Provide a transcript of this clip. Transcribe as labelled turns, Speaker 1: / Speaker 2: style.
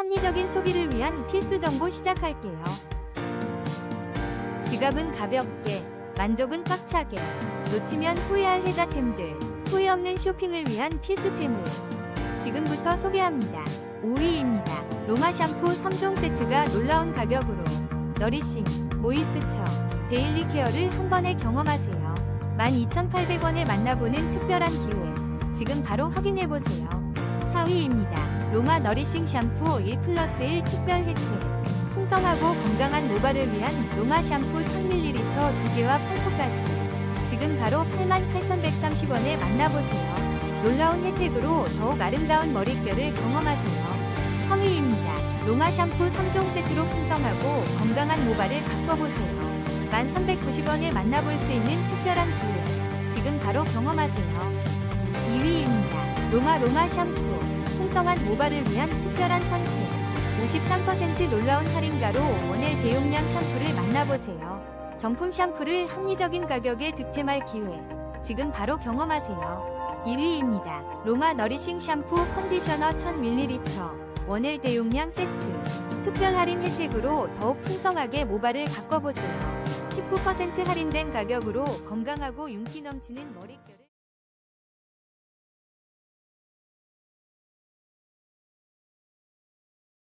Speaker 1: 합리적인 소비를 위한 필수 정보 시작할게요. 지갑은 가볍게, 만족은 꽉차게, 놓치면 후회할 혜자템들, 후회 없는 쇼핑을 위한 필수템을 지금부터 소개합니다. 5위입니다. 로마 샴푸 3종 세트가 놀라운 가격으로 너리싱, 모이스처, 데일리 케어를 한 번에 경험하세요. 12,800원에 만나보는 특별한 기회. 지금 바로 확인해보세요. 4위입니다. 로마 너리싱 샴푸 1 플러스 1 특별 혜택. 풍성하고 건강한 모발을 위한 로마 샴푸 1000ml 2개와 펄프까지. 지금 바로 88,130원에 만나보세요. 놀라운 혜택으로 더욱 아름다운 머릿결을 경험하세요. 3위입니다. 로마 샴푸 3종 세트로 풍성하고 건강한 모발을 바꿔보세요. 1390원에 만나볼 수 있는 특별한 기회. 지금 바로 경험하세요. 2위입니다. 로마 로마 샴푸. 풍성한 모발을 위한 특별한 선택. 53% 놀라운 할인가로 원의 대용량 샴푸를 만나보세요. 정품 샴푸를 합리적인 가격에 득템할 기회. 지금 바로 경험하세요. 1위입니다. 로마 너리싱 샴푸 컨디셔너 1000ml. 원엘 대용량 세트. 특별 할인 혜택으로 더욱 풍성하게 모발을 바꿔보세요. 19% 할인된 가격으로 건강하고 윤기 넘치는 머릿결을